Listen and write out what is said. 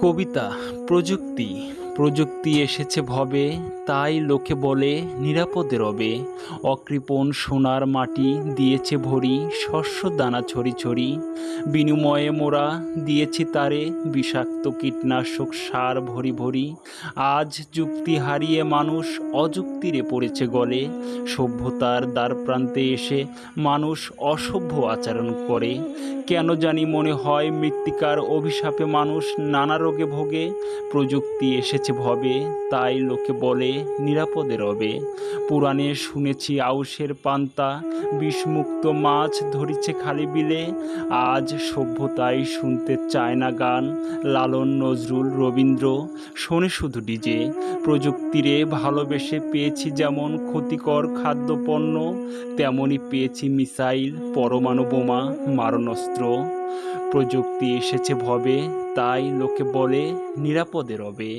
কবিতা প্রযুক্তি প্রযুক্তি এসেছে ভবে, তাই লোকে বলে নিরাপদে রবে। অকৃপণ সোনার মাটি দিয়েছে ভরি, শস্য দানা ছড়ি ছড়ি। বিনিময়ে মোরা দিয়েছি তারে বিষাক্ত কীটনাশক সার ভরি ভরি। আজ যুক্তি হারিয়ে মানুষ অযুক্তিরে পড়েছে গলে। সভ্যতার দ্বার প্রান্তে এসে মানুষ অসভ্য আচরণ করে। কেন জানি মনে হয় মৃত্তিকার অভিশাপে মানুষ নানা রোগে ভোগে। প্রযুক্তি এসেছে ভবে, তাই লোকে বলে, নিরাপদে রবে। পুরাণে শুনেছি আউশের পান্তা, বিষমুক্ত মাছ ধরিছে খালি বিলে। আজ সভ্যতাই শুনতে চায় না গান, লালন নজরুল রবীন্দ্র। শোনে শুধু ডিজে, প্রযুক্তিরে ভালোবেসে পেয়েছি যেমন ক্ষতিকর খাদ্যপণ্য তেমনই পেয়েছি মিসাইল, পরমাণু বোমা, মারণাস্ত্র। প্রযুক্তি এসেছে ভবে, তাই লোকে বলে, নিরাপদে রবে।